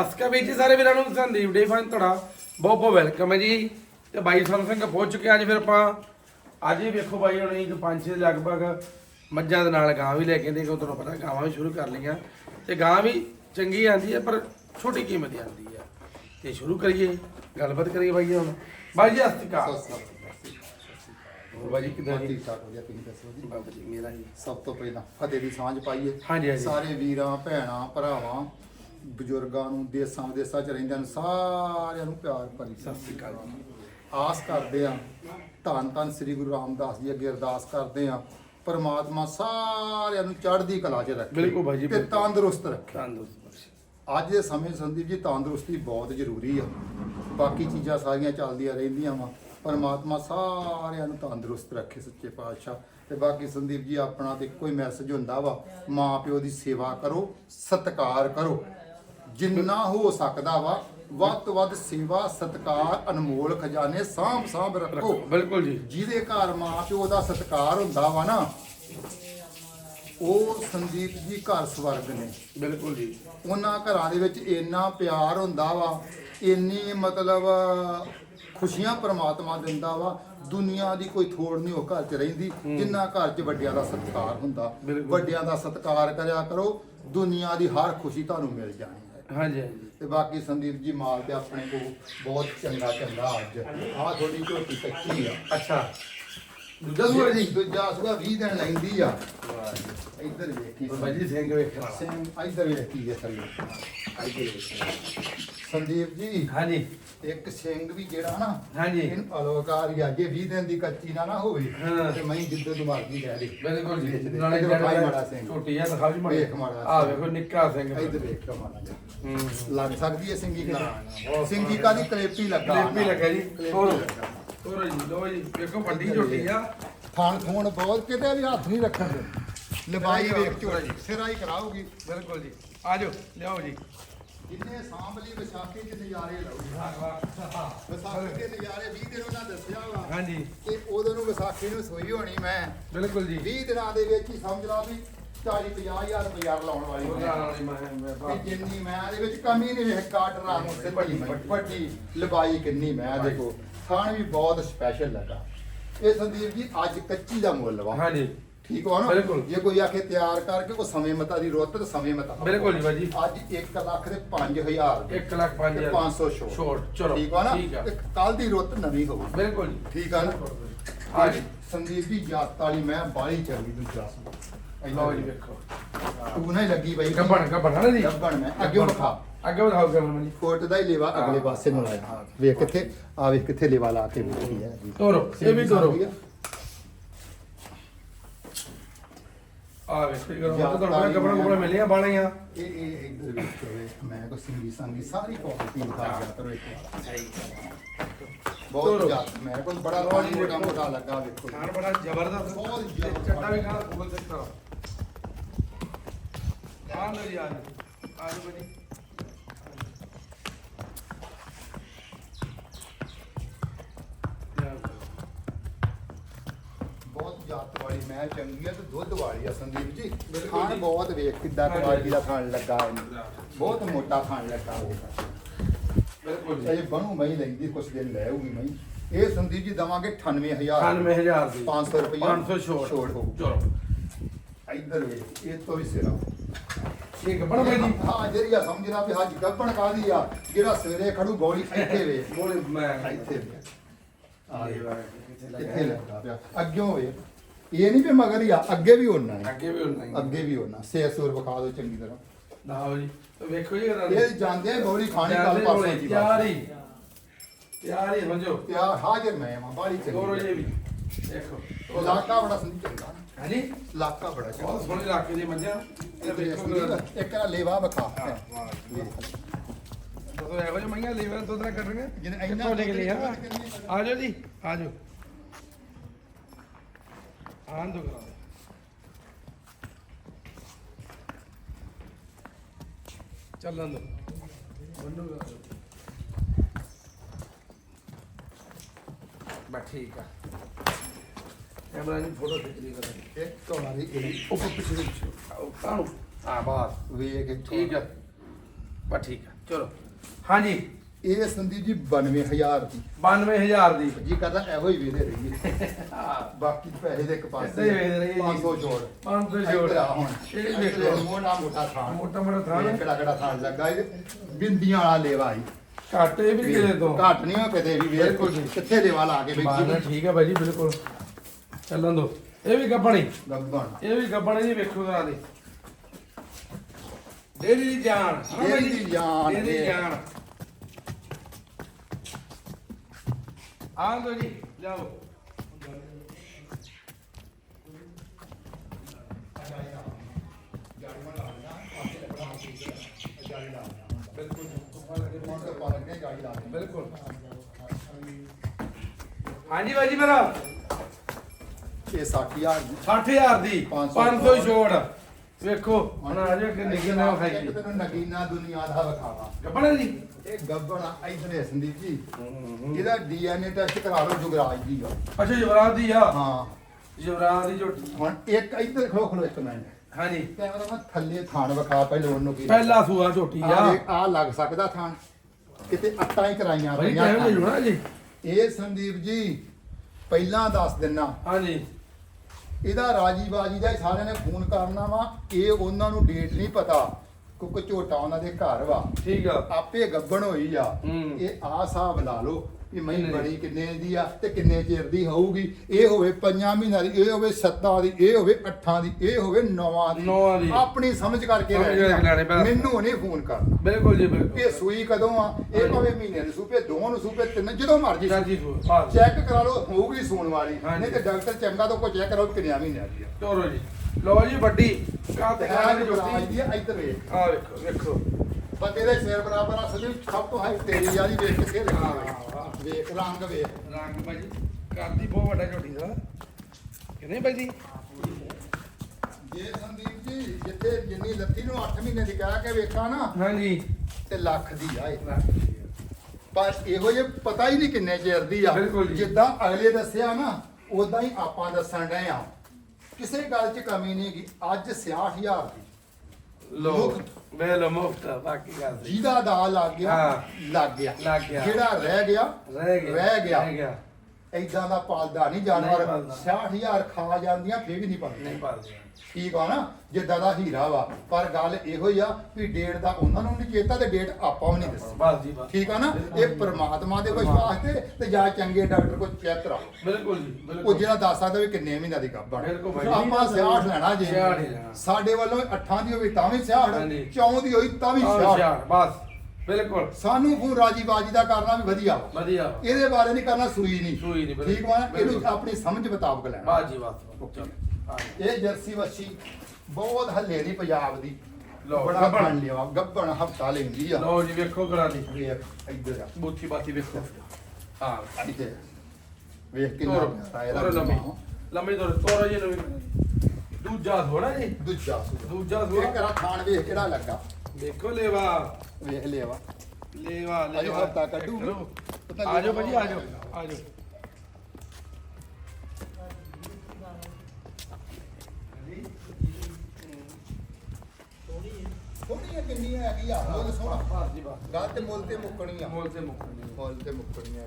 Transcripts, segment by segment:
ਅਸਕਾ ਵੀਰ ਜੀ ਸਾਰੇ ਵੀਰਾਂ ਨੂੰ ਸੰਦੀਪ ਡੇ ਫਨ ਤੁਹਾਡਾ ਬਹੁਤ ਬਹੁਤ ਵੈਲਕਮ ਹੈ ਜੀ। ਤੇ ਬਾਈ ਸਾਨੂੰ ਸਿੰਘ ਪਹੁੰਚ ਚੁੱਕੇ ਅੱਜ ਫਿਰ ਆਪਾਂ। ਅੱਜ ਹੀ ਵੇਖੋ ਬਾਈ ਹੁਣ ਇੱਕ ਪੰਜ ਛੇ ਲਗਭਗ ਮੱਝਾਂ ਦੇ ਨਾਲ ਗਾਂ ਵੀ ਲੈ ਕੇ ਦੇ ਕੋ ਤੁਹਾਨੂੰ ਪਤਾ ਗਾਵਾਂ ਵੀ ਸ਼ੁਰੂ ਕਰ ਲਈਆਂ। ਤੇ ਗਾਂ ਵੀ ਚੰਗੀ ਆਂਦੀ ਹੈ ਪਰ ਛੋਟੀ ਕੀਮਤ ਦੀ ਆਂਦੀ ਹੈ। ਤੇ ਸ਼ੁਰੂ ਕਰੀਏ ਗੱਲਬਾਤ ਕਰੀਏ ਬਾਈ ਹੁਣ। ਬਾਈ ਜੀ ਅਸਤਿਕਾ ਹੋਰ ਬਾਈ ਜੀ ਕਿਦਾਂ ਠੀਕ ਠਾਕ ਵਧੀਆ ਤੁਸੀਂ ਦੱਸੋ ਜੀ? ਬਾਬਾ ਜੀ ਮੇਰਾ ਜੀ। ਸਭ ਤੋਂ ਪਹਿਲਾਂ ਫਤਿਹ ਦੀ ਸਾਂਝ ਪਾਈਏ। ਹਾਂਜੀ, ਹਾਂਜੀ। ਸਾਰੇ ਵੀਰਾਂ ਭੈਣਾਂ ਭਰਾਵਾਂ ਬਜ਼ੁਰਗਾਂ ਨੂੰ ਦੇਸਾਂ ਵਿਦੇਸਾਂ ਚ ਰਹਿੰਦਿਆਂ ਨੂੰ ਸਾਰਿਆਂ ਨੂੰ ਪਿਆਰ ਭਰੀ ਸਤਿ ਸ੍ਰੀ ਅਕਾਲ ਆਸ ਕਰਦੇ ਆ ਧੰਨ ਧੰਨ ਸ੍ਰੀ ਗੁਰੂ ਰਾਮਦਾਸ ਜੀ ਅੱਗੇ ਅਰਦਾਸ ਕਰਦੇ ਆ ਪਰਮਾਤਮਾ ਸਾਰਿਆਂ ਨੂੰ ਚੜ੍ਹਦੀ ਕਲਾ 'ਚ ਰੱਖੇ ਬਿਲਕੁਲ ਭਾਈ ਜੀ, ਤੇ। ਤੰਦਰੁਸਤ ਰੱਖੇ। ਤੰਦਰੁਸਤ ਅੱਜ ਦੇ ਸਮੇਂ ਸੰਦੀਪ ਜੀ ਤੰਦਰੁਸਤੀ ਬਹੁਤ ਜ਼ਰੂਰੀ ਆ। ਬਾਕੀ ਚੀਜ਼ਾਂ ਸਾਰੀਆਂ ਚੱਲਦੀਆਂ ਰਹਿੰਦੀਆਂ ਵਾ। ਪਰਮਾਤਮਾ ਸਾਰਿਆਂ ਨੂੰ ਤੰਦਰੁਸਤ ਰੱਖੇ ਸੱਚੇ ਪਾਤਸ਼ਾਹ। ਤੇ ਬਾਕੀ ਸੰਦੀਪ ਜੀ ਆਪਣਾ ਤੇ ਇੱਕੋ ਹੀ ਮੈਸੇਜ ਹੁੰਦਾ ਵਾ ਮਾਂ ਪਿਓ ਦੀ ਸੇਵਾ ਕਰੋ ਸਤਿਕਾਰ ਕਰੋ। ਜਿੰਨਾ ਹੋ ਸਕਦਾ ਵਾ ਵੱਧ ਤੋਂ ਵੱਧ ਸੇਵਾ ਸਤਿਕਾਰ ਅਨਮੋਲ ਖਜ਼ਾਨੇ ਸਾਂਭ ਸਾਂਭ ਰੱਖੋ। ਬਿਲਕੁਲ ਜੀ। ਜਿਹਦੇ ਘਰ ਮਾਂ ਪਿਓ ਦਾ ਸਤਿਕਾਰ ਹੁੰਦਾ ਵਾ ਨਾ ਉਹ ਸੰਦੀਪ ਜੀ ਘਰ ਸਵਰਗ ਨੇ। ਬਿਲਕੁਲ ਜੀ। ਉਹਨਾਂ ਘਰਾਂ ਦੇ ਵਿੱਚ ਇੰਨਾ ਪਿਆਰ ਹੁੰਦਾ ਵਾ ਇੰਨੀ ਮਤਲਬ ਖੁਸ਼ੀਆਂ ਪ੍ਰਮਾਤਮਾ ਦਿੰਦਾ ਵਾ ਦੁਨੀਆ ਦੀ ਕੋਈ ਥੋੜ ਨਹੀਂ ਉਹ ਘਰ 'ਚ ਰਹਿੰਦੀ ਜਿੰਨਾ ਘਰ 'ਚ ਵੱਡਿਆਂ ਦਾ ਸਤਿਕਾਰ ਹੁੰਦਾ। ਵੱਡਿਆਂ ਦਾ ਸਤਿਕਾਰ ਕਰਿਆ ਕਰੋ ਦੁਨੀਆ ਦੀ ਹਰ ਖੁਸ਼ੀ ਤੁਹਾਨੂੰ ਮਿਲ ਜਾਣੀ। ਹਾਂਜੀ ਹਾਂਜੀ। ਤੇ ਬਾਕੀ ਸੰਦੀਪ ਜੀ ਮਾਲ ਤੇ ਆਪਣੇ ਕੋਲ ਬਹੁਤ ਚੰਗਾ ਚੰਗਾ ਅੱਜ। ਆਹ ਥੋੜੀ ਝੋਟੀ ਕੱਚੀ ਆ। ਅੱਛਾ। ਦੂਜਾ ਸੂਆ ਜੀ ਦੂਜਾ ਸੂਆ 20 ਦਿਨ ਲੈਂਦੀ ਆ। ਇੱਧਰ ਵੇਖੀ। ਬਾਈ ਜੀ ਸਿੰਘ ਵੇਖਣਾ ਸਿੰਘ ਇੱਧਰ ਵੇਖੀ ਜੇ ਥੱਲੇ। ਇੱਧਰ ਵੇਖੀ। ਸੰਦੀਪ ਜੀ ਹਾਂਜੀ। ਇੱਕ ਸਿੰਘ ਵੀ ਜਿਹੜਾ ਨਾ ਹਾਂਜੀ। ਇਹਨੂੰ ਅਲੋਕਾਰ ਹੀ ਆ। ਜੇ 20 ਦਿਨ ਦੀ ਕੱਚੀ ਨਾ ਨਾ ਹੋਵੇ ਹਾਂ। ਤੇ ਮੈਂ ਜਿੱਦੋਂ ਦੀ ਮਰਜ਼ੀ ਲੈ ਲਈ ਬਿਲਕੁਲ ਜੀ। ਨਾਲੇ ਜਿਹੜਾ ਮਾੜਾ ਸਿੰਘ। ਛੋਟੀ ਆ ਦਿਖਾਓ ਜੀ ਮਾੜਾ। ਮਾੜਾ ਆ। ਵੇਖੋ ਨਿੱਕਾ ਸਿੰਘ। ਇੱਧਰ ਵੇਖ ਹੂੰ ਲੱਗ ਸਕਦੀ ਹੈ ਸਿੰਘੀ ਕਾ? ਸਿੰਘੀ ਕਾ ਦੀ ਕਲੇਪੀ ਲੱਗਾ? ਕਲੇਪੀ ਲੱਗਾ ਜੀ। ਤੋਰੋ। ਤੋਰੋ ਜੀ। ਲੋ ਜੀ ਵੇਖੋ ਵੱਡੀ ਝੋਟੀ ਆ। ਥਾਣ ਥੂਣ ਬਹੁਤ ਕਿਤੇ ਵੀ ਹੱਥ ਨਹੀਂ ਰੱਖਣ ਦੇ ਲਬਾਈ ਵੇਖ ਝੋਟੀ ਸਿਰਾ ਹੀ ਕਰਾਊਗੀ। ਬਿਲਕੁਲ ਜੀ। ਆ ਜਾਓ ਲਿਆਓ ਜੀ। ਜਿੰਨੇ ਸਾਂਭ ਲਈ ਵਿਸਾਖੀ ਚ ਨਜ਼ਾਰੇ ਲਊਗੀ ਵਾਹ ਵਾਹ। ਵਿਸਾਖੀ ਦੇ ਨਜ਼ਾਰੇ 20 ਦਿਨ ਉਹਨਾਂ ਦੱਸਿਆ ਵਾ। ਹਾਂਜੀ। ਤੇ ਉਦੋਂ ਨੂੰ ਵਿਸਾਖੀ ਨੂੰ ਸੋਈ ਹੋਣੀ ਮੈਂ। ਬਿਲਕੁਲ ਜੀ। 20 ਦਿਨਾਂ ਦੇ ਵਿੱਚ ਹੀ ਸਮਝ ਲਾ ਵੀ 40 50 ਹਜ਼ਾਰ ਰੁਪਇਆ ਲਾਉਣ ਵਾਲੀ ਉਹਦਾ ਮੈਂ। ਨਾਲ ਹੀ ਮੈਂ ਮੈਂ ਤੇ ਬਾਪ ਜਿੰਨੀ ਮੈਂ ਦੇ ਵਿੱਚ ਕਮੀ ਨਹੀਂ ਵੇਖ ਕਾਟ ਰਾਮ ਸਿੱਧੀ ਮੈਂ ਵੱਡੀ ਲੰਬਾਈ ਕਿੰਨੀ ਮੈਂ ਦੇਖੋ ਖਾਣ ਵੀ ਬਹੁਤ ਸਪੈਸ਼ਲ ਲੱਗਾ ਇਹ ਸੰਦੀਪ ਜੀ ਅੱਜ ਕੱਚੀ ਦਾ ਮੁੱਲ ਵਾ। ਹਾਂਜੀ। ਠੀਕ ਵਾ ਨਾ? ਬਿਲਕੁਲ। ਜੇ ਕੋਈ ਆਖੇ ਤਿਆਰ ਕਰਕੇ ਉਹ ਸਮੇਂ ਮਤਾ ਦੀ ਰੁੱਤ ਤੇ ਸਮੇਂ ਮਤਾ। ਬਿਲਕੁਲ ਜੀ ਬਾਜੀ ਅੱਜ 1 ਲੱਖ ਦੇ 5000 ਦੇ 1 ਲੱਖ 5 ਤੇ 500 ਛੋਟ। ਛੋਟ ਚਲੋ। ਠੀਕ ਵਾ ਨਾ? ਠੀਕ ਆ। ਕੱਲ ਦੀ ਰੁੱਤ ਨਵੀਂ ਹੋਊ। ਬਿਲਕੁਲ ਜੀ। ਠੀਕ ਆ ਨਾ? ਹਾਂਜੀ। ਸੰਦੀਪ ਜੀ ਜਾਤ ਵਾਲੀ ਮੈਂ ਬਾਹਲੀ ਚੰਗੀ ਦੂਜਾ ਲਓ ਜੀ ਵੇਖੋ। ਤੂੰ ਨਹੀਂ ਲੱਗੀ ਬਈ। ਗੱਬਣ ਗੱਬਣ ਨਾ ਜੀ? ਗੱਭਣ ਮੈਂ। ਅੱਗੇ ਵਿਖਾ ਅੱਗੇ ਵਿਖਾਓ ਗੱਬਣ ਜੀ ਕੋਟ ਦਾ ਹੀ ਲੇਵਾ ਅਗਲੇ ਪਾਸੇ ਨੂੰ ਲਾਇਆ। ਵੇਖ ਕਿੱਥੇ ਆ ਵੇਖ ਕਿੱਥੇ ਲੇਵਾ ਲਾ ਕੇ ਬੈਠੀ ਹੈ ਤੋਰੋ ਇਹ ਵੀ ਤੋਰੋ। ਆ। ਵੇਖੋ ਜਾਂ ਤੁਹਾਨੂੰ ਗੱਬਣ ਗੱਬਣ ਮਿਲੀਆਂ ਬਾਣੀਆਂ ਇਹ ਇਹ ਇੱਧਰ ਵੇਖ ਵੇਖ ਮੈਂ ਕੋ ਸਿੰਗੀ ਸੰਗੀ ਸਾਰੀ ਕੁਆਲਿਟੀ ਦਿਖਾ ਗਿਆ ਕਰੋ ਇੱਕ ਵਾਰ। ਬਹੁਤ ਤੋਰੋ। ਜ਼ਿਆਦਾ ਮੈਂ ਕੋਲ ਬੜਾ ਪਾਣੀ ਮੋਟਾ ਮੋਟਾ ਲੱਗਾ ਵੇਖੋ। ਬੜਾ ਜ਼ਬਰਦਸਤ। ਬਹੁਤ। ਚੱਟਾ ਵੀ ਖਾਣ ਗੂਗਲ ਤੇ ਕਰੋ ਆ ਲਓ ਜੀ ਆ ਜਾਓ ਆ ਜਾਓ ਬਾਜੀ ਬਹੁਤ ਜਾਤ ਵਾਲੀ ਮੈਂ ਚੰਗੀ ਆ ਤੇ ਦੁੱਧ ਵਾਲੀ ਆ ਸੰਦੀਪ ਜੀ। ਬਿਲਕੁਲ ਖਾਣ ਜੀ। ਬਹੁਤ ਵੇਖ ਕਿੱਦਾਂ ਹਾਂਜੀ। ਕੁਆਲਿਟੀ ਦਾ ਖਾਣ ਲੱਗਾ ਇਹਨੂੰ ਬਹੁਤ ਮੋਟਾ ਖਾਣ ਲੱਗਾ ਹੋਊਗਾ ਬਿਲਕੁਲ ਜੀ। ਇਹ ਬਣੂ ਮਈ ਲੈਂਦੀ ਕੁਛ ਦਿਨ ਲੈ ਆਊਗੀ ਮਈ। ਇਹ ਸੰਦੀਪ ਜੀ ਦਵਾਂਗੇ 98000 98000 ਦੀ। 500 ਰੁਪਏ 500 ਛੋੜ ਛੋੜ ਹੋਊ। ਚਲੋ। ਇੱਧਰ ਵੇਖ ਇਹ ਤੋਂ ਵੀ ਸਿਰਾ। ਇਹ ਗੱਬਣ ਬਾਈ ਜੀ। ਹਾਂ ਜਿਹੜੀ ਆ ਸਮਝਣਾ ਵੀ ਹੱਜ ਗੱਪਣ ਕਾਦੀ ਆ? ਜਿਹੜਾ ਸਵੇਰੇ ਖੜੂ ਗੋਲੀ ਇੱਥੇ ਵੇ। ਬੋਲੇ ਮੈਂ ਇੱਥੇ ਵੇ। ਆ ਇੱਥੇ ਲੱਗਾ ਪਿਆ। ਅੱਗਿਓਂ ਵੇ। ਇਹ ਨਹੀਂ ਵੀ ਮਗਰ ਹੀ ਆ ਅੱਗੇ ਵੀ ਹੋਣਾ ਹੈ। ਅੱਗੇ ਵੀ ਹੁੰਦਾ ਹੀ। ਅੱਗੇ ਵੀ ਹੋਣਾ ਸੇ ਸੂਰ ਵਿਖਾ ਦਿਓ ਚੰਗੀ ਤਰ੍ਹਾਂ। ਲਓ ਜੀ ਵੇਖੋ ਜੀ ਕਰਾਂ ਇਹ ਜਾਂਦੇ ਗੋਲੀ ਖਾਣੀ ਕੱਲ ਪਰਸੋਂ ਦੀ ਤਿਆਰ ਹੀ ਤਿਆਰ। ਹੀ ਸਮਝੋ। ਤਿਆਰ ਹਾਜ਼ਰ ਮੈਂ ਮਾਂ ਬਾੜੀ ਤੋਰੋ ਚੰਗੀ ਜੀ ਵੀ। ਦੇਖੋ। ਇਲਾਕਾ ਬੜਾ ਸੰਦੀ ਚੰਗਾ ਹਾਂਜੀ? ਇਲਾਕਾ ਬੜਾ ਚੰਗਾ ਬਹੁਤ ਸੋਹਣੇ ਇਲਾਕੇ ਦੀ ਮੱਝਾਂ ਇਹ ਵੇਖੋ ਇੱਕ ਨਾ ਲੇਵਾ ਵਿਖਾ ਜਦੋਂ ਇਹੋ ਜਿਹੇ ਮਈਆਂ ਲੀਵਰ ਦੁੱਧ ਨਾ ਕੱਢਣਗੇ ਜਿਹਨੇ ਇੰਨਾ ਕਿੱਥੋਂ ਨਿਕਲੀ ਆ? ਆ ਜਾਓ ਜੀ ਆ ਜਾਓ ਆਂ ਦੋ ਕਰਾ ਚੱਲਣ ਦੋ ਬੰਨੂ ਕਰਾ ਦਿਓ। ਬਸ ਠੀਕ ਆ। ਕੈਮਰਾ ਜੀ ਫੋਟੋ ਖਿੱਚ ਲਈ ਕਰਾਂ ਇੱਕ ਵਾਰੀ ਇਹ ਉੱਪਰ ਪਿੱਛੇ ਪਿੱਛੇ ਕਾਣੂ ਆ ਬਾਸ ਵੇਖ ਠੀਕ ਆ ਬਸ ਠੀਕ ਆ ਚਲੋ ਹਾਂਜੀ ਇਹ ਸੰਦੀਪ ਜੀ 92000 ਦੀ 92000 ਦੀ ਜੀ ਕਰਦਾ ਇਹੋ ਹੀ ਵੇਦੇ ਰਹੀਏ ਹਾਂ ਬਾਕੀ ਪੈਸੇ ਦੇ ਇੱਕ ਪਾਸੇ ਏਦਾਂ ਹੀ ਵੇਚ ਰਹੀ ਹੈ ਜੀ। 500 ਜੋੜ। 500 ਜੋੜ ਹੁਣ। ਇਹ ਇੱਧਰ ਵੇਖੋ ਮੋਟਾ ਮੋਟਾ ਥਾਂ। ਮੋਟਾ ਮੋਟਾ ਥਾਣ ਕਿਹੜਾ ਕਿਹੜਾ ਥਾਂ ਲੱਗਾ ਇਹ ਬਿੰਦੀਆਂ ਵਾਲਾ ਲੇਵਾ ਆਈ ਘਾਟੇ ਵੀ ਕਿਲੇ ਤੋਂ। ਘੱਟ ਨਹੀਂ ਹੋ ਕਿਤੇ ਵੀ। ਬਿਲਕੁਲ। ਕਿੱਥੇ ਲੇਵਾ ਲਾ ਕੇ ਵੇਖੀ ਠੀਕ ਹੈ ਭਾਈ ਜੀ ਬਿਲਕੁਲ। ਚੱਲਣ ਦੋ। ਇਹ ਵੀ ਗੱਬਣੀ। ਗੱਬਣ। ਇਹ ਵੀ ਗੱਬਣੀ ਜੀ ਵੇਖੋ ਕਰਾ ਦੇ ਡੇਰੀ ਦੀ ਜਾਨ। ਹਾਂ ਭਾਈ ਡੇਅਰੀ ਜੀ? ਦੀ ਜਾਨ, ਡੇਅਰੀ ਦੀ ਇਹ। ਜਾਨ। ਆਂ ਦੋ ਜੀ ਜਾਓ ਬਿਲਕੁਲ। ਹਾਂਜੀ ਭਾਈ ਜੀ ਮੇਰਾ ਇਹ 60000 ਦੀ। 60000 ਦੀ। 500 500 ਛੋੜ। ਵੇਖੋ ਹੁਣ ਆ ਜਾ ਕਿ ਨਿੱਕੇ ਨਾ ਖਾਈ। ਇੱਕ ਤੈਨੂੰ ਨਗੀਨਾ ਦੁਨੀਆ ਦਾ ਵਿਖਾਵਾ। ਗੱਬਣ ਜੀ। ਇਹ ਗੱਬਣ ਇਧਰ ਹੈ ਸੰਦੀਪ ਜੀ। ਇਹਦਾ ਡੀਐਨਏ ਟੈਸਟ ਕਰਾ ਲਓ ਜੁਗਰਾਜ ਦੀ ਆ। ਅੱਛਾ ਯੁਵਰਾਜ ਦੀ ਆ? ਹਾਂ। ਯੁਵਰਾਜ ਦੀ ਝੋਟੀ। ਹੁਣ ਇੱਕ ਇੱਧਰ ਖਲੋ ਖਲੋ ਇੱਕ ਮਿੰਟ। ਹਾਂਜੀ। ਕੈਮਰਾ ਮੈਂ ਥੱਲੇ ਥਾਣ ਵਿਖਾ ਪਹਿਲੇ ਉਹਨੂੰ ਕੀ ਪਹਿਲਾ ਸੂਆ ਝੋਟੀ ਆ। ਆ ਆ ਲੱਗ ਸਕਦਾ ਥਾਣ। ਕਿਤੇ ਅੱਟਾਂ ਹੀ ਕਰਾਈਆਂ ਪਈਆਂ ਇਹ ਸੰਦੀਪ ਜੀ ਪਹਿਲਾਂ ਦੱਸ ਦਿੰਨਾ। ਹਾਂਜੀ। ਇਹਦਾ ਰਾਜੀ ਬਾਜੀ ਦਾ ਸਾਰਿਆਂ ਨੇ ਫੋਨ ਕਰਨਾ ਵਾ ਇਹ ਉਹਨਾਂ ਨੂੰ ਡੇਟ ਨਹੀਂ ਪਤਾ। ਕਿਉਂਕਿ ਝੋਟਾ ਉਹਨਾਂ ਦੇ ਘਰ ਵਾ। ਠੀਕ ਆ। ਆਪੇ ਗੱਬਣ ਹੋਈ ਆ। ਇਹ ਆ ਹਿਸਾਬ ਲਾ ਲਓ। ਵੀ ਮੈਂ? ਬੜੀ ਕਿੰਨੇ ਦੀ ਆ ਤੇ ਕਿੰਨੇ ਚਿਰ ਦੀ ਹੋਊਗੀ? ਇਹ ਹੋਵੇ ਪੰਜਾਂ ਮਹੀਨਿਆਂ ਦੀ ਇਹ ਹੋਵੇ ਸੱਤਾਂ ਦੀ ਇਹ ਹੋਵੇ ਅੱਠਾਂ ਦੀ ਇਹ ਹੋਵੇ ਦੀ। ਨੌਆਂ ਦੀ। ਆਪਣੀ ਸਮਝ ਕਰਕੇ ਸਮਝ। ਕਰਕੇ ਲੈਣੇ। ਮੈਨੂੰ ਨਹੀਂ ਫੋਨ ਕਰਨਾ। ਬਿਲਕੁਲ ਜੀ ਬਿਲਕੁਲ। ਇਹ ਸੂਈ ਕਦੋਂ ਆ? ਇਹ। ਭਾਵੇਂ ਮਹੀਨੇ ਨੂੰ ਸੂਪੇ ਦੋ ਨੂੰ ਸੂਪੇ ਤਿੰਨ ਜਦੋਂ ਮਰਜ਼ੀ ਆ ਚੈੱਕ ਕਰਾ ਲਓ ਹੋਊਗੀ ਸੂਣ ਵਾਲੀ। ਹਾਂਜੀ। ਨਹੀਂ ਤੇ ਡਾਕਟਰ ਚੰਗਾ ਤੋਂ ਕੋਈ ਚੈੱਕ ਕਰਾਓ ਕਿੰਨਿਆਂ ਮਹੀਨਿਆਂ ਦੀ ਆ। ਤੋਰੋ ਜੀ। ਲਓ ਜੀ ਵੱਡੀ। ਕਾਹ ਤੇ ਹੈ ਦੀ ਝੋਟੀ ਦੀ ਆ, ਇੱਧਰ ਵੇਖ। ਆ ਵੇਖੋ ਵੇਖੋ। ਬੰਦੇ ਦੇ ਸਿਰ ਬਰਾਬਰ ਆ ਸਦੀ ਸਭ ਤੋਂ ਹਾਈ ਤੇਰੀ ਵਾਲੀ ਵੇਖ ਲੱਗੀ ਹਾਂ। ਵੇਖ ਰੰਗ ਵੇਖ। ਰੰਗ ਭਾਜੀ ਕਰਦੀ ਬਹੁਤ ਵੱਡਾ ਝੋਟੀ ਦਾ। ਕਿੰਨੇ ਭਾਈ ਜੀ ਜੇ ਸੰਦੀਪ ਜੀ ਜਿੱਥੇ ਜਿੰਨੀ ਲੱਥੀ ਨੂੰ 8 ਮਹੀਨੇ ਦੀ ਕਹਿ ਕੇ ਵੇਖਾਂ ਨਾ ਹਾਂਜੀ। ਤੇ ਲੱਖ ਦੀ ਆ ਇਹ। ਪਰ ਇਹੋ ਜੇ ਪਤਾ ਹੀ ਨਹੀਂ ਕਿੰਨੇ ਚਿਰ ਦੀ ਆ। ਬਿਲਕੁਲ ਜੀ। ਜਿੱਦਾਂ ਅਗਲੇ ਦੱਸਿਆ ਨਾ ਉਦਾਂ ਹੀ ਆਪਾਂ ਦੱਸਣ ਡਏ ਆ। ਕਿਸੇ ਗੱਲ 'ਚ ਕਮੀ ਨਹੀਂ ਗਈ ਅੱਜ 66000 ਦੀ। ਲੋ ਮੁਫ਼ਤ। ਵੇ ਲੋ ਮੁਫਤ ਬਾਕੀ ਗੱਲ ਸਹੀ। ਜਿਹਦਾ ਦਾ ਲੱਗ ਗਿਆ ਹਾਂ। ਲੱਗ ਗਿਆ ਲੱਗ ਗਿਆ। ਜਿਹੜਾ ਰਹਿ ਗਿਆ ਰਹਿ ਗਿਆ ਰਹਿ ਗਿਆ ਐਦਾਂ ਦਾ ਪਾਲਦਾ ਨਹੀਂ ਨਹੀਂ ਜਾਨਵਰ ਪਾਲਦਾ। 66000 ਖਾ ਜਾਂਦੀਆਂ ਫੇਰ ਵੀ ਨਹੀਂ ਪਾਲਦੇ ਨਹੀਂ ਪਾਲਦੇ ਠੀਕ ਆ ਨਾ? ਜਿੱਦਾਂ ਦਾ ਹੀਰਾ ਵਾ। ਪਰ ਗੱਲ ਇਹੋ ਹੀ ਆ ਵੀ ਡੇਟ ਦਾ ਉਹਨਾਂ ਨੂੰ ਨਹੀਂ ਚੇਤਾ ਤੇ ਡੇਟ ਆਪਾਂ ਵੀ ਨਹੀਂ ਦੱਸੀ। ਬਸ ਜੀ ਬਸ। ਠੀਕ ਆ ਨਾ? ਇਹ ਪ੍ਰਮਾਤਮਾ ਦੇ ਵਿਸ਼ਵਾਸ ਤੇ ਤੇ ਜਾਂ ਚੰਗੇ ਡਾਕਟਰ ਕੋਲ ਚੈੱਕ ਕਰਾਓ। ਬਿਲਕੁਲ ਜੀ ਉਹ ਬਿਲਕੁਲ ਜਿਹੜਾ ਦੱਸ ਸਕਦਾ ਵੀ ਕਿੰਨੇ ਮਹੀਨਿਆਂ ਦੀ ਗੱਭ ਬਿਲਕੁਲ। ਆਪਾਂ 66 ਲੈਣਾ ਜੀ। 66 ਹੀ ਲੈਣਾ। ਸਾਡੇ ਵੱਲੋਂ 8 ਦੀ ਹੋਈ ਤਾਂ ਵੀ 66 ਹਾਂਜੀ। ਚੌਂ ਦੀ ਹੋਈ ਤਾਂ ਵੀ ਆਹ 66 ਹੁਸ਼ਿਆਰ, ਬਸ। ਬਿਲਕੁਲ। ਸਾਨੂੰ ਫੋਨ ਰਾਜੀ ਬਾਜੀ ਦਾ ਕਰਨਾ ਵੀ ਵਧੀਆ ਵਾ। ਵਧੀਆ ਇਹਦੇ ਬਾਰੇ ਨਹੀਂ ਕਰਨਾ ਸੂਈ ਨਹੀਂ। ਸੂਈ ਨਹੀਂ, ਬਿਲਕੁਲ। ਠੀਕ ਵਾ ਨਾ? ਇਹਨੂੰ ਬਿਲਕੁਲ। ਆਪਣੀ ਸਮਝ ਮੁਤਾਬਕ ਲੈਣਾ। ਬਸ ਜੀ ਬਸ ਚਲੋ। ਇਹ ਜਰਸੀ ਵੱਛੀ ਬਹੁਤ ਹੱਲੇ ਦੀ ਪੰਜਾਬ ਦੀ। ਲਓ, ਬੜਾ ਗੱਭਣ। ਬਣ ਲਿਆ ਗੱਬਣ ਹਫਤਾ ਲੈਂਦੀ ਆ। ਲਓ ਜੀ ਵੇਖੋ ਕਰਾ ਦੀ। ਵੇਖ ਇੱਧਰ ਆ। ਬੂਥੀ ਬਾਤੀ ਵੇਖੋ। ਹਾਂ। ਇੱਥੇ। ਵੇਖ ਕਿੰਨਾ ਤੋਰੋ। ਪਿਆਰਾ ਇਹਦਾ ਲੰਮੀ। ਦਿਮਾਗ। ਲੰਮੀ ਤੋਰੋ। ਤੋਰੋ ਜੀ ਦੂਜਾ ਥੋੜਾ ਜੀ। ਦੂਜਾ ਸੂਆ। ਦੂਜਾ ਇਹ ਕਰਾ ਖਾਣ ਵੇਖ ਕਿਹੜਾ ਲੱਗਾ। ਦੇਖੋ ਲੇਵਾ। ਵੇਖ ਲਿਆ ਲੇਵਾ ਅਜੇ ਲੇਵਾ ਹਫ਼ਤਾ ਕੱਢੂ। ਪਤਾ ਆ ਜਾਓ ਲੇਵਾ ਭਾਜੀ ਆ ਜਾਓ ਆ ਜਾਓ ਸੋਹਣੀ ਕਿੰਨੀ ਹੈਗੀ ਆ ਮੁੱਲ ਸੋਹਣਾ। ਬਸ ਜੀ ਬਸ। ਗੱਲ ਤੇ ਮੁੱਲ ਤੇ ਮੁੱਕਣੀ ਆ। ਮੋਲ ਤੇ ਮੁੱਕਣੀ ਮੁੱਲ ਤੇ ਮੁੱਕਣੀ ਆ।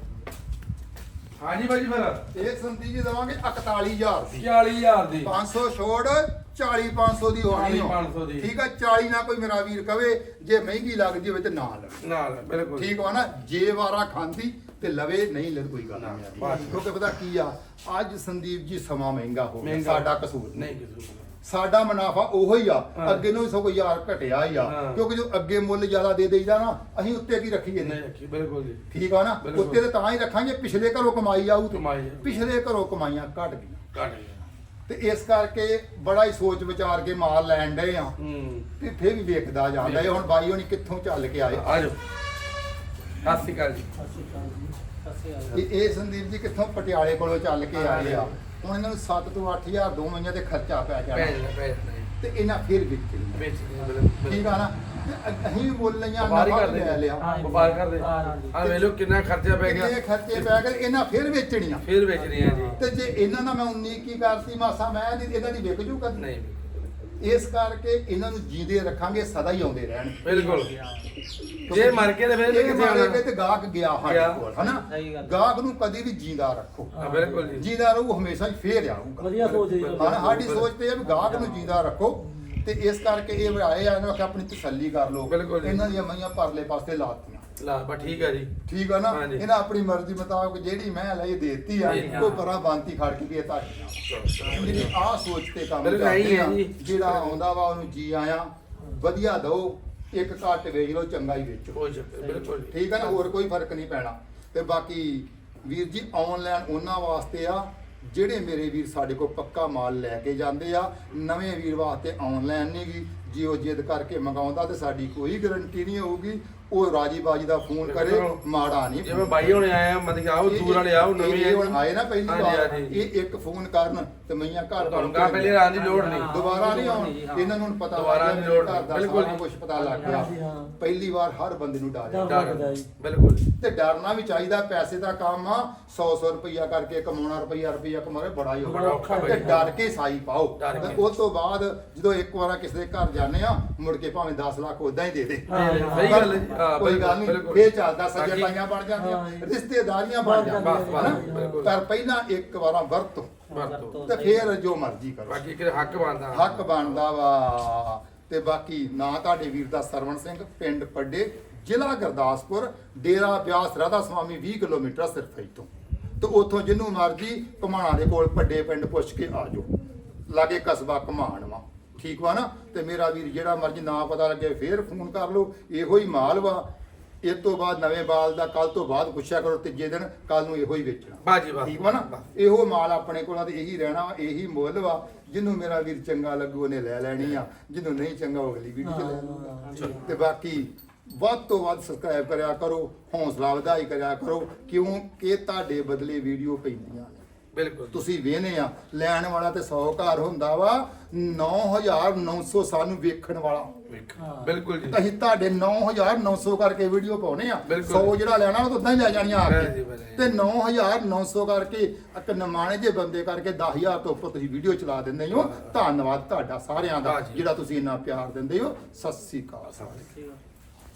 ਹਾਂਜੀ ਭਾਜੀ ਫਿਰ। ਇਹ ਸੰਤੀ ਜੀ ਦਵਾਂਗੇ 41000 ਦੀ। 40000 ਦੀ। 500 ਛੋੜ 40 500 ਦੀ ਹੋਣੀ 40 500 ਦੀ। ਠੀਕ ਆ 40 ਨਾ ਕੋਈ ਮੇਰਾ ਵੀਰ ਕਵੇ ਜੇ ਮਹਿੰਗੀ ਲੱਗਦੀ ਹੋਵੇ ਤੇ ਨਾ ਲਵੇ ਨਾਲ ਬਿਲਕੁਲ ਠੀਕ ਵਾ ਨਾ ਜੇ ਵਾਰਾ ਖਾਂਦੀ ਤੇ ਲਵੇ ਨਹੀਂ ਲੈ ਕੋਈ ਗੱਲ ਨਹੀਂ। ਕਿਉਂਕਿ ਪਤਾ ਕੀ ਆ ਅੱਜ ਸੰਦੀਪ ਜੀ ਸਮਾਂ ਮਹਿੰਗਾ ਹੋ ਗਿਆ। ਸਾਡਾ ਕਸੂਰ ਨਹੀਂ ਸਾਡਾ ਮੁਨਾਫਾ ਉਹੋ ਹੀ ਆ ਹਾਂ। ਅੱਗੇ ਨੂੰ ਸਗੋਂ ਯਾਰ ਘਟਿਆ ਹੀ ਆ ਹਾਂ। ਕਿਉਂਕਿ ਜੋ ਅੱਗੇ ਮੁੱਲ ਜ਼ਿਆਦਾ ਦੇ ਦੇਈਦਾ ਨਾ ਅਸੀਂ ਉੱਤੇ ਕੀ ਰੱਖੀਏ ਨਹੀਂ ਰੱਖੀ ਬਿਲਕੁਲ ਜੀ ਠੀਕ ਆ ਨਾ। ਉੱਤੇ ਤੇ ਤਾਂ ਹੀ ਰੱਖਾਂਗੇ ਪਿਛਲੇ ਘਰੋਂ ਕਮਾਈ ਆਊ ਤੇ। ਪਿਛਲੇ ਘਰੋਂ ਕਮਾਈਆਂ ਘਟ ਗਈਆਂ ਕੱਟ ਗਿਆ ਤੇ ਇਸ ਕਰਕੇ ਬੜਾ ਹੀ ਸੋਚ ਵਿਚਾਰ ਕੇ ਮਾਲ ਲੈਣ ਡਏ ਆ। ਹੂੰ। ਤੇ ਫੇਰ ਵੀ ਵੇਖਦਾ ਜਾਂਦਾ ਇਹ ਹੁਣ ਬਾਈ ਹੋਣੀ ਕਿੱਥੋਂ ਚੱਲ ਕੇ ਆਏ? ਆ ਜਾਓ। ਸਤਿ ਸ਼੍ਰੀ ਅਕਾਲ ਜੀ। ਇਹ ਇਹ ਸੰਦੀਪ ਜੀ ਕਿੱਥੋਂ ਪਟਿਆਲੇ ਕੋਲੋਂ ਚੱਲ ਕੇ ਆਏ ਆ। ਹੁਣ ਇਹਨਾਂ ਨੂੰ 7 ਤੋਂ 8000 ਦੋ ਮਹੀਨਿਆਂ ਤੇ ਖਰਚਾ ਪੈ ਜਾਣਾ। ਜਾਣਾ ਪੈ ਜਾਣਾ। ਜੀ। ਤੇ ਇਹਨਾਂ ਫਿਰ ਵਿਕਣੀ ਵੇਚ ਠੀਕ ਆ ਨਾ? ਅਸੀਂ ਵੀ ਲਈਆਂ ਵਪਾਰ ਹੀ ਕਰਦੇ ਲੈ ਲਿਆ। ਵਪਾਰ ਕਰਦੇ। ਆ ਵੇਲੋ ਕਿੰਨਾ ਖਰਚਾ ਪੈ ਗਿਆ। ਖਰਚੇ ਪੈ ਗਏ ਇਹਨਾਂ ਫਿਰ ਵੇਚਣੀਆਂ। ਫਿਰ ਵੇਚਣੀ ਆ ਜੀ। ਤੇ ਜੇ ਇਹਨਾਂ ਦਾ ਮੈਂ 19 ਕੀ ਕਰਤੀ ਮਾਸਾ ਮੈਂ ਦੀ ਇਹਨਾਂ ਦੀ ਵਿਕ ਜੂ ਕਦ ਨਹੀਂ। ਇਸ ਕਰਕੇ ਇਹਨਾਂ ਨੂੰ ਜੀਂਦੇ ਰੱਖਾਂਗੇ ਸਦਾ ਹੀ ਆਉਂਦੇ ਰਹਿਣ। ਬਿਲਕੁਲ। ਜੇ ਮਰ ਕੇ ਤੇ ਫਿਰ ਇਹ ਕਿੱਥੇ ਮਾਰੇ ਆਉਣਾ? ਤੇ ਗਾਹਕ ਗਿਆ ਸਾਡੇ ਗਿਆ। ਕੋਲ ਹਨਾ? ਸਹੀ ਗੱਲ। ਗਾਹਕ ਨੂੰ ਕਦੀ ਵੀ ਜੀਂਦਾ ਰੱਖੋ। ਹਾਂ ਬਿਲਕੁਲ ਜੀ। ਜੀਂਦਾ ਰਹੂ ਹਮੇਸ਼ਾ ਹੀ ਫੇਰ ਆਊਗਾ। ਵਧੀਆ ਸੋਚ ਹੈ ਜੀ। ਹਾਂ ਸਾਡੀ ਸੋਚ ਤੇ ਇਹ ਵੀ ਗਾਹਕ ਨੂੰ ਜੀਂਦਾ ਰੱਖੋ। ਤੇ ਇਸ ਕਰਕੇ ਇਹ ਆਏ ਆ ਨੂੰ ਆਪਣੀ ਤਸੱਲੀ ਕਰ ਬਿਲਕੁਲ ਜੀ। ਇਹਨਾਂ ਦੀਆਂ ਮਈਆਂ ਪਰਲੇ ਪਾਸੇ ਲਾਤੀਆਂ ਲਾ ਬਾ ਠੀਕ ਹੈ ਜੀ ਠੀਕ ਆ ਨਾ ਹਾਂਜੀ। ਇਹਨਾਂ ਆਪਣੀ ਮਰਜ਼ੀ ਮੁਤਾਬਕ ਜਿਹੜੀ ਮੈਂ ਲਈ ਦੇਤੀ ਆ ਜੀ, ਹਾਂ। ਉਹ ਪਰਾਂ ਬੰਤੀ ਖੜ ਕੇ ਵੀ ਇਹ ਤੁਹਾਡੀਆਂ ਜਿਹੜੀ ਆ ਸੋਚ ਤੇ ਕੰਮ ਬਿਲਕੁਲ ਇਹੀ ਕਰਦੇ ਹੈ ਆ ਜੀ। ਜਿਹੜਾ ਆਉਂਦਾ ਵਾ ਉਹਨੂੰ ਜੀ ਆਇਆ ਵਧੀਆ ਦਓ ਇੱਕ ਘੱਟ ਵੇਚ ਲਓ ਚੰਗਾ ਹੀ ਵੇਚੋ ਬਿਲਕੁਲ ਜੀ। ਠੀਕ ਹੈ ਨਾ ਹੋਰ ਕੋਈ ਫ਼ਰਕ ਨਹੀਂ ਪੈਣਾ ਤੇ ਬਾਕੀ ਵੀਰ ਜੀ ਆਨਲਾਈਨ ਉਹਨਾਂ ਵਾਸਤੇ ਆ ਜਿਹੜੇ ਮੇਰੇ ਵੀਰ ਸਾਡੇ ਕੋਲ ਪੱਕਾ ਮਾਲ ਲੈ ਕੇ ਜਾਂਦੇ ਆ, ਨਵੇਂ ਵੀਰ ਵਾਸਤੇ ਆਨਲਾਈਨ ਨਹੀਂ ਗੀ ਜੇ ਉਹ ਜਿੱਦ ਕਰਕੇ ਮੰਗਾਉਂਦਾ ਤੇ ਸਾਡੀ ਕੋਈ ਗਾਰੰਟੀ ਨਹੀਂ ਹੋਊਗੀ। ਉਹ ਰਾਜੀ ਬਾਜੀ ਦਾ ਫੋਨ ਕਰੇ। ਮਾੜਾ ਨਹੀਂ ਜਿਵੇਂ ਬਾਈ ਹੁਣੇ ਆਏ ਆ ਮਤਲਬ ਕਿ ਆਓ ਦੂਰ ਵਾਲੇ ਆਓ ਇਹ- ਨਵੇਂ ਇਹ ਹੁਣ ਆਏ ਨਾ ਪਹਿਲੀ ਹਾਂਜੀ, ਵਾਰ ਹਾਂਜੀ। ਇਹ ਇੱਕ ਫੋਨ ਕਰਨ ਤੇ ਮਈਆਂ ਘਰ ਤੁਹਾਨੂੰ ਕਹਾ ਪਹਿਲੇ ਰਾਂ ਦੀ ਲੋੜ ਨਹੀਂ ਦੁਬਾਰਾ ਨਹੀਂ ਆਉਣ ਹਾਂ। ਇਹਨਾਂ ਨੂੰ ਹੁਣ ਪਤਾ ਦੁਬਾਰਾ ਲੱਗ ਨਹੀਂ ਗਿਆ ਲੋੜ ਘਰ ਦਾ ਬਿਲਕੁਲ ਸਾਰਾ ਜੀ। ਕੁਝ ਪਤਾ ਲੱਗ ਗਿਆ ਹਾਂ। ਪਹਿਲੀ ਵਾਰ ਹਰ ਬੰਦੇ ਨੂੰ ਡਰ ਜੀ। ਬਿਲਕੁਲ ਤੇ ਡਰਨਾ ਵੀ ਚਾਹੀਦਾ ਪੈਸੇ ਦਾ ਕੰਮ ਆ 100 100 ਰੁਪਈਆ ਕਰਕੇ ਕਮਾਉਣਾ ਰੁਪਈਆ ਰੁਪਈਆ ਕਮਾਉਣਾ ਬੜਾ ਹੀ ਬੜਾ ਔਖਾ। ਤੇ ਡਰ ਕੇ ਸਾਈ ਪਾਓ ਡਰ ਤੇ ਕੇ। ਉਸ ਤੋਂ ਬਾਅਦ ਜਦੋਂ ਇੱਕ ਵਾਰ ਕਿਸੇ ਦੇ ਘਰ ਜਾਂਦੇ ਆ ਮੁੜ ਕੇ ਭਾਵੇਂ 10 ਲੱਖ ਉਦਾਂ ਹੀ ਦੇ ਦੇ ਹਾਂ, ਸਹੀ ਗੱਲ ਹੈ ਜੀ। ਹਾਂ, ਕੋਈ ਗੱਲ ਨਹੀਂ ਬਿਲਕੁਲ। ਫੇਰ ਚੱਲਦਾ ਸੱਜੇ ਬਾਕੀ- ਪਾਈਆਂ ਬਣ ਜਾਂਦੀਆਂ। ਰਿਸ਼ਤੇਦਾਰੀਆਂ ਬਣ ਜਾਂਦੀਆਂ। ਬਸ, ਬਸ, ਹਨਾ? ਬਿਲਕੁਲ। ਪਰ ਪਹਿਲਾਂ ਇੱਕ ਵਾਰਾਂ ਵਰਤੋ। ਵਰਤੋ। ਤੇ ਫੇਰ ਜੋ ਮਰਜ਼ੀ ਕਰੋ। ਬਾਕੀ ਕਿ ਹੱਕ ਬਣਦਾ? ਹੱਕ ਬਣਦਾ ਵਾ। ਤੇ ਬਾਕੀ ਨਾਂ ਤੁਹਾਡੇ ਵੀਰ ਦਾ ਸਰਵਣ ਸਿੰਘ ਪਿੰਡ ਪੱਡੇ ਜ਼ਿਲ੍ਹਾ ਗੁਰਦਾਸਪੁਰ ਡੇਰਾ ਬਿਆਸ ਰਾਧਾ ਸੁਆਮੀ 20 ਕਿਲੋਮੀਟਰ ਸਿਰਫ ਇੱਥੋਂ। ਤੇ ਉੱਥੋਂ ਜਿੰਨੂੰ ਮਰਜ਼ੀ ਘਮਾਣਾ ਦੇ ਕੋਲ ਪੱਡੇ ਪਿੰਡ ਪੁੱਛ ਕੇ ਆ ਜਾਓ। ਲਾਗੇ ਕਸਬਾ ਘਮਾਣ ਵਾ। ਠੀਕ ਵਾ ਨਾ? ਤੇ ਮੇਰਾ ਵੀਰ ਜਿਹੜਾ ਮਰਜ਼ੀ ਨਾਂ ਪਤਾ ਲੱਗੇ ਫੇਰ ਫੋਨ ਕਰ ਲਓ। ਇਹੋ ਹੀ ਮਾਲ ਵਾ। ਇਸ ਤੋਂ ਬਾਅਦ ਨਵੇਂ ਬਾਲ ਦਾ ਕੱਲ ਤੋਂ ਬਾਅਦ ਪੁੱਛਿਆ ਕਰੋ ਤੀਜੇ ਦਿਨ ਕੱਲ ਨੂੰ ਇਹੋ ਹੀ ਵੇਚਣਾ। ਬਾਜੀ ਬਸ ਠੀਕ ਵਾ ਨਾ? ਇਹੋ ਮਾਲ ਆਪਣੇ ਕੋਲ ਆ ਤੇ ਇਹੀ ਰਹਿਣਾ ਵਾ ਇਹੀ ਮੁੱਲ ਵਾ। ਜਿਹਨੂੰ ਮੇਰਾ ਵੀਰ ਚੰਗਾ ਲੱਗੂ ਉਹਨੇ ਲੈ ਲੈਣੀ ਆ। ਜਿਹਨੂੰ ਨਹੀਂ ਚੰਗਾ ਉਹ ਅਗਲੀ ਵੀਡੀਓ ਚ ਲੈ ਲਊਗਾ। ਤੇ ਬਾਕੀ ਵੱਧ ਤੋਂ ਵੱਧ ਸਬਸਕ੍ਰਾਈਬ ਕਰਿਆ ਕਰੋ ਹੌਸਲਾ ਵਧਾਈ ਕਰਿਆ ਕਰੋ। ਕਿਉਂਕਿ ਤੁਹਾਡੇ ਬਦਲੇ ਵੀਡੀਓ ਪੈਂਦੀਆਂ ਬਿਲਕੁਲ ਤੁਸੀਂ ਵੇਹਨੇ ਆ। ਲੈਣ ਵਾਲਾ ਤੇ 100 ਘਰ ਹੁੰਦਾ ਵਾ 9900 ਸਾਨੂੰ ਵੇਖਣ ਵਾਲਾ। ਬਿਲਕੁਲ ਜੀ। ਅਸੀਂ ਤੁਹਾਡੇ 9900 ਕਰਕੇ ਵੀਡੀਓ ਪਾਉਨੇ ਆ। ਬਿਲਕੁਲ। 100 ਜਿਹੜਾ ਲੈਣਾ ਉਹ ਤਾਂ ਉਦਾਂ ਹੀ ਲੈ ਜਾਣੀਆਂ ਆ ਕੇ। ਤੇ 9900 ਕਰਕੇ ਇੱਕ ਨਮਾਣੇ ਜੇ ਬੰਦੇ ਕਰਕੇ 10000 ਤੋਂ ਉੱਪਰ ਤੁਸੀਂ ਵੀਡੀਓ ਚਲਾ ਦਿੰਦੇ ਹੋ। ਧੰਨਵਾਦ ਤੁਹਾਡਾ ਸਾਰਿਆਂ ਦਾ। ਜਿਹੜਾ ਤੁਸੀਂ ਇੰਨਾ ਪਿਆਰ ਦਿੰਦੇ ਹੋ। ਸਤਿ ਸ੍ਰੀ ਅਕਾਲ।